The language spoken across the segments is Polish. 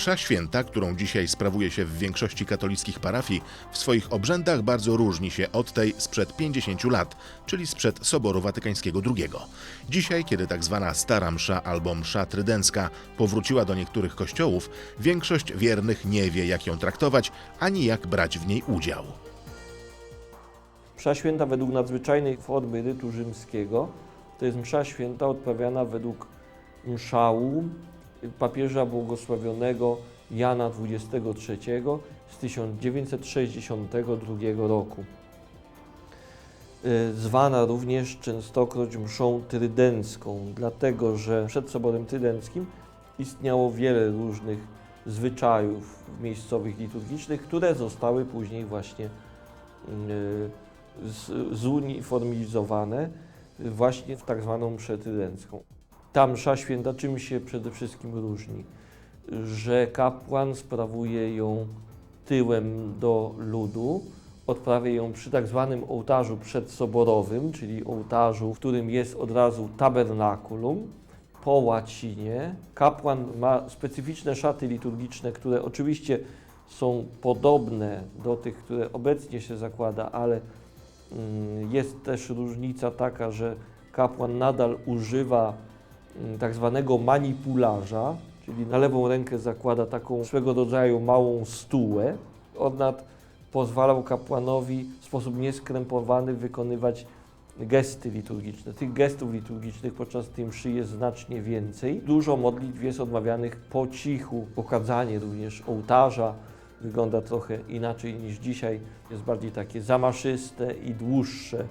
Msza święta, którą dzisiaj sprawuje się w większości katolickich parafii, w swoich obrzędach bardzo różni się od tej sprzed 50 lat, czyli sprzed Soboru Watykańskiego II. Dzisiaj, kiedy tak zwana Stara Msza albo Msza Trydencka powróciła do niektórych kościołów, większość wiernych nie wie, jak ją traktować, ani jak brać w niej udział. Msza święta według nadzwyczajnej formy rytu rzymskiego to jest msza święta odprawiana według mszału papieża błogosławionego Jana XXIII z 1962 roku. Y, Zwana również częstokroć mszą trydencką, dlatego że przed Soborem Trydenckim istniało wiele różnych zwyczajów miejscowych liturgicznych, które zostały później właśnie y, zuniformizowane właśnie w tak zwaną mszę trydencką. Ta msza święta czym się przede wszystkim różni? Że kapłan sprawuje ją tyłem do ludu, odprawia ją przy tak zwanym ołtarzu przedsoborowym, czyli ołtarzu, w którym jest od razu tabernakulum, po łacinie. Kapłan ma specyficzne szaty liturgiczne, które oczywiście są podobne do tych, które obecnie się zakłada, ale mm, jest też różnica taka, że kapłan nadal używa tak zwanego manipularza, czyli na lewą rękę zakłada taką swego rodzaju małą stułę. Odnad pozwalał kapłanowi w sposób nieskrępowany wykonywać gesty liturgiczne. Tych gestów liturgicznych podczas tej mszy jest znacznie więcej. Dużo modlitw jest odmawianych po cichu. Okadzanie również ołtarza wygląda trochę inaczej niż dzisiaj. Jest bardziej takie zamaszyste i dłuższe.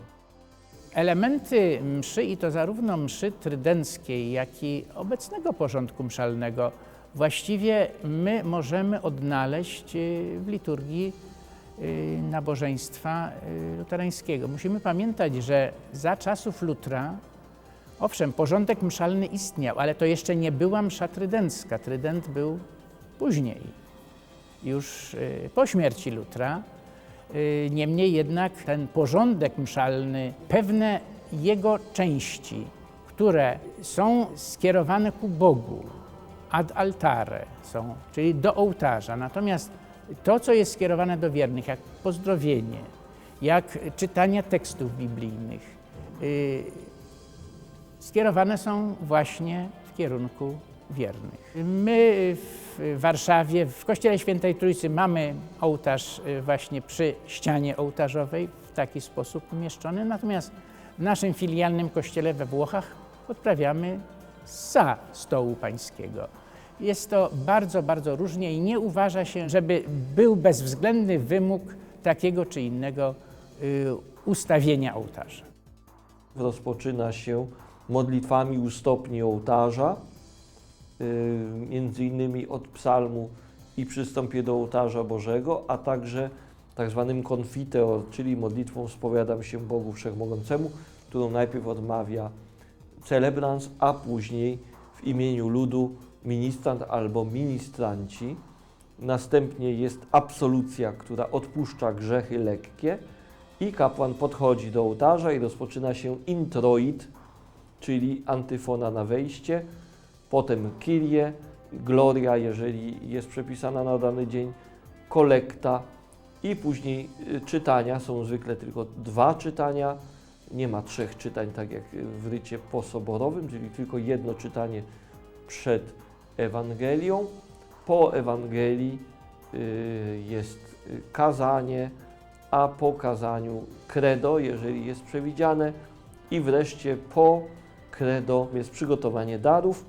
Elementy mszy, i to zarówno mszy trydenckiej, jak i obecnego porządku mszalnego, właściwie my możemy odnaleźć y, w liturgii y, nabożeństwa y, luterańskiego. Musimy pamiętać, że za czasów Lutra, owszem, porządek mszalny istniał, ale to jeszcze nie była msza trydencka. Trydent był później, już po śmierci Lutra. Y, Niemniej jednak ten porządek mszalny, pewne jego części, które są skierowane ku Bogu, ad altare są, czyli do ołtarza. Natomiast to, co jest skierowane do wiernych, jak pozdrowienie, jak czytanie tekstów biblijnych, y, skierowane są właśnie w kierunku wiernych. My w Warszawie, w Kościele Świętej Trójcy mamy ołtarz y, właśnie przy ścianie ołtarzowej w taki sposób umieszczony, natomiast w naszym filialnym kościele we Włochach odprawiamy za stołu pańskiego. Jest to bardzo, bardzo różnie i nie uważa się, żeby był bezwzględny wymóg takiego czy innego y, ustawienia ołtarza. Rozpoczyna się modlitwami u stopni ołtarza, między innymi od psalmu i przystąpię do ołtarza Bożego, a także tak zwanym confiteor, czyli modlitwą spowiadam się Bogu Wszechmogącemu, którą najpierw odmawia celebrans, a później w imieniu ludu ministrant albo ministranci. Następnie jest absolucja, która odpuszcza grzechy lekkie i kapłan podchodzi do ołtarza i rozpoczyna się introit, czyli antyfona na wejście, potem kirie, gloria, jeżeli jest przepisana na dany dzień, kolekta i później y, czytania. Są zwykle tylko dwa czytania, nie ma trzech czytań, tak jak w rycie posoborowym, czyli tylko jedno czytanie przed Ewangelią. Po Ewangelii y, jest kazanie, a po kazaniu credo, jeżeli jest przewidziane, i wreszcie po credo jest przygotowanie darów,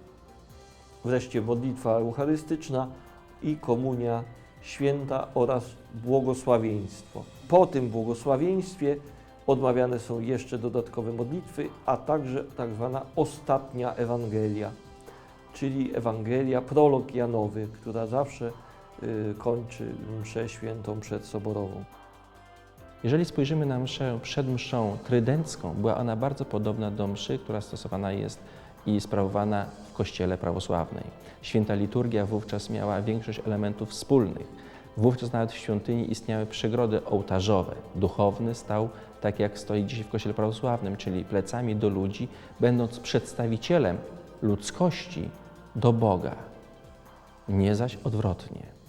wreszcie modlitwa eucharystyczna i komunia święta oraz błogosławieństwo. Po tym błogosławieństwie odmawiane są jeszcze dodatkowe modlitwy, a także tak zwana ostatnia Ewangelia, czyli Ewangelia, prolog Janowy, która zawsze y, kończy mszę świętą przedsoborową. Jeżeli spojrzymy na mszę przed mszą trydencką, była ona bardzo podobna do mszy, która stosowana jest i sprawowana w kościele prawosławnej. Święta liturgia wówczas miała większość elementów wspólnych. Wówczas nawet w świątyni istniały przegrody ołtarzowe. Duchowny stał tak jak stoi dzisiaj w kościele prawosławnym, czyli plecami do ludzi, będąc przedstawicielem ludzkości do Boga. nie zaś odwrotnie.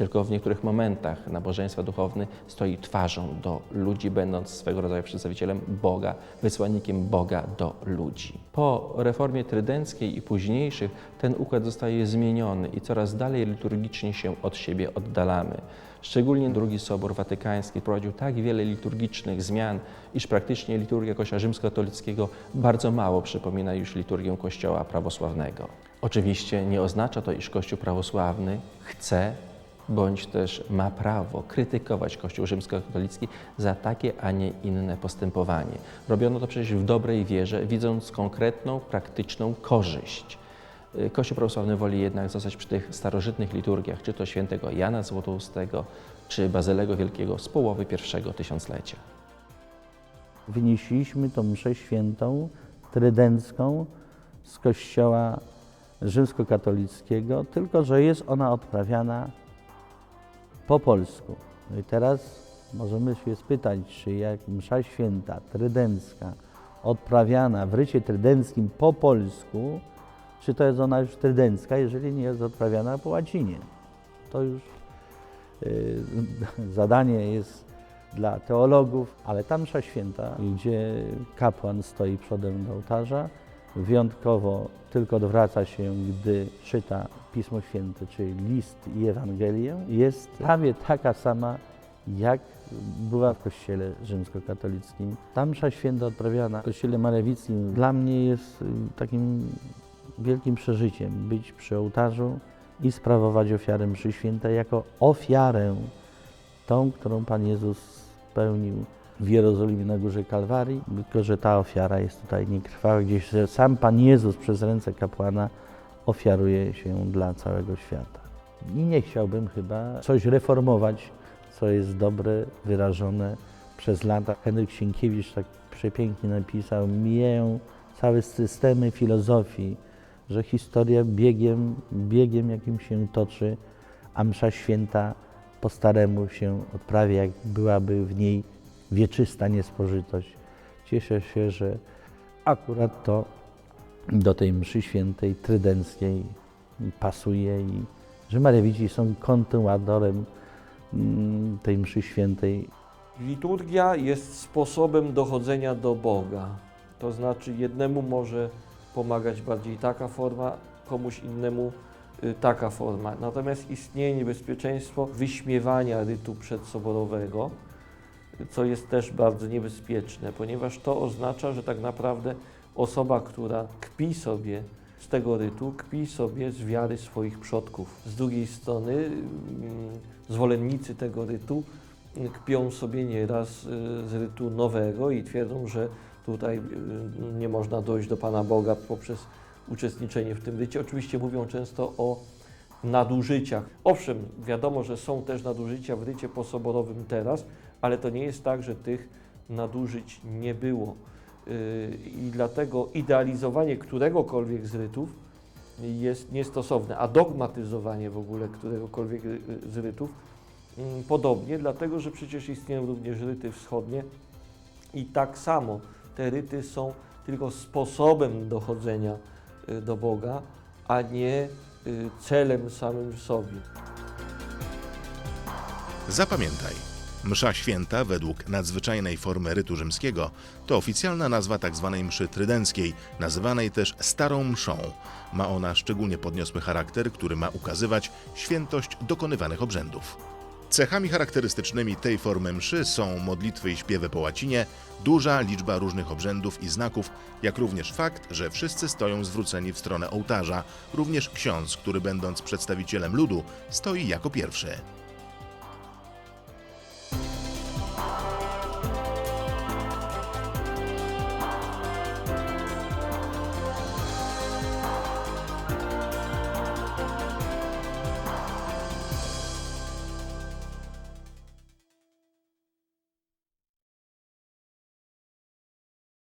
Tylko w niektórych momentach nabożeństwa duchowny stoi twarzą do ludzi, będąc swego rodzaju przedstawicielem Boga, wysłannikiem Boga do ludzi. Po reformie trydenckiej i późniejszych ten układ zostaje zmieniony i coraz dalej liturgicznie się od siebie oddalamy. Szczególnie drugi Sobór Watykański prowadził tak wiele liturgicznych zmian, iż praktycznie liturgia Kościoła rzymskokatolickiego bardzo mało przypomina już liturgię Kościoła prawosławnego. Oczywiście nie oznacza to, iż Kościół prawosławny chce bądź też ma prawo krytykować Kościół rzymskokatolicki za takie, a nie inne postępowanie. Robiono to przecież w dobrej wierze, widząc konkretną, praktyczną korzyść. Y, Kościół prawosławny woli jednak zostać przy tych starożytnych liturgiach, czy to świętego Jana Złotoustego, czy Bazylego Wielkiego z połowy pierwszego tysiąclecia. wynieśliśmy tą mszę świętą, trydencką z kościoła rzymskokatolickiego, tylko że jest ona odprawiana po polsku. No i teraz możemy się spytać, czy jak msza święta, trydencka, odprawiana w rycie trydenckim po polsku, czy to jest ona już trydencka, jeżeli nie jest odprawiana po łacinie. To już y, zadanie jest dla teologów, ale ta msza święta, gdzie kapłan stoi przodem do ołtarza, wyjątkowo tylko odwraca się, gdy czyta Pismo Święte, czyli list i Ewangelię, jest prawie taka sama, jak była w kościele rzymskokatolickim. Ta msza święta odprawiana w kościele malewickim dla mnie jest y, takim wielkim przeżyciem być przy ołtarzu i sprawować ofiarę mszy świętej jako ofiarę tą, którą Pan Jezus spełnił w Jerozolimie na górze Kalwarii, tylko że ta ofiara jest tutaj niekrwawa, gdzieś że sam Pan Jezus przez ręce kapłana ofiaruje się dla całego świata. I nie chciałbym chyba coś reformować, co jest dobre, wyrażone przez lata. Henryk Sienkiewicz tak przepięknie napisał, mijają całe systemy filozofii, że historia biegiem, biegiem jakim się toczy, a msza święta po staremu się odprawia, jak byłaby w niej wieczysta niespożytość. Cieszę się, że akurat to do tej mszy świętej trydenckiej pasuje i że Marewici są kontynuatorem mm, tej mszy świętej. Liturgia jest sposobem dochodzenia do Boga. To znaczy, jednemu może pomagać bardziej taka forma, komuś innemu y, taka forma. Natomiast istnieje niebezpieczeństwo wyśmiewania rytu przedsoborowego, co jest też bardzo niebezpieczne, ponieważ to oznacza, że tak naprawdę osoba, która kpi sobie z tego rytu, kpi sobie z wiary swoich przodków. Z drugiej strony mm, zwolennicy tego rytu kpią sobie nieraz y, z rytu nowego i twierdzą, że tutaj y, nie można dojść do Pana Boga poprzez uczestniczenie w tym rycie. Oczywiście mówią często o nadużyciach. Owszem, wiadomo, że są też nadużycia w rycie posoborowym teraz, ale to nie jest tak, że tych nadużyć nie było. Yy, I dlatego idealizowanie któregokolwiek z rytów jest niestosowne, a dogmatyzowanie w ogóle któregokolwiek ry- z rytów mm, podobnie, dlatego że przecież istnieją również ryty wschodnie i tak samo te ryty są tylko sposobem dochodzenia y, do Boga, a nie y, celem samym w sobie. Zapamiętaj, msza święta według nadzwyczajnej formy rytu rzymskiego to oficjalna nazwa tzw. mszy trydenckiej, nazywanej też Starą Mszą. Ma ona szczególnie podniosły charakter, który ma ukazywać świętość dokonywanych obrzędów. Cechami charakterystycznymi tej formy mszy są modlitwy i śpiewy po łacinie, duża liczba różnych obrzędów i znaków, jak również fakt, że wszyscy stoją zwróceni w stronę ołtarza, również ksiądz, który będąc przedstawicielem ludu, stoi jako pierwszy.